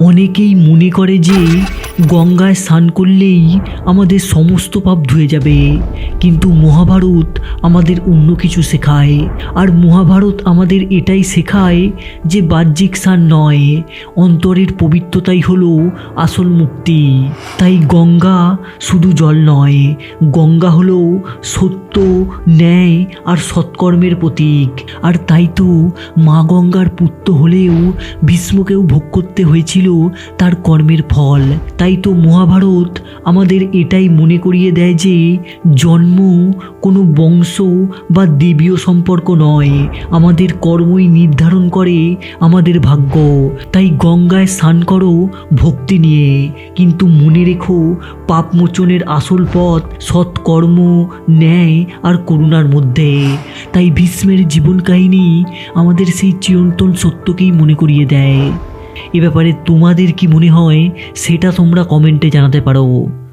অনেকেই মনে করে যে গঙ্গায় স্নান করলেই আমাদের সমস্ত পাপ ধুয়ে যাবে। কিন্তু মহাভারত আমাদের অন্য কিছু শেখায়। আর মহাভারত আমাদের এটাই শেখায় যে বাহ্যিক স্নান নয়, অন্তরের পবিত্রতাই হলো আসল মুক্তি। তাই গঙ্গা শুধু জল নয়, গঙ্গা হলো সত্য, ন্যায় আর সৎকর্মের প্রতীক। আর তাই তো মা গঙ্গার পুত্র হলেও ভীষ্মকেও ভোগ করতে হয়েছিল তার কর্মের ফল। তাই তো মহাভারত আমাদের এটাই মনে করিয়ে দেয় যে জন্ম কোনো বংশ বা দেবীয় সম্পর্ক নয়। আমাদের কর্মই নির্ধারণ করে আমাদের ভাগ্য। তাই গঙ্গায় স্নান করো ভক্তি নিয়ে। কিন্তু মনে রেখো, পাপমোচনের আসল পথ সৎকর্ম, ন্যায় আর করুণার মধ্যে। তাই ভীষ্মের জীবন কাহিনী আমাদের সেই চিরন্তন সত্যকেই মনে করিয়ে দেয়। এ ব্যাপারে তোমাদের কি মনে হয় সেটা তোমরা কমেন্টে জানাতে পারো।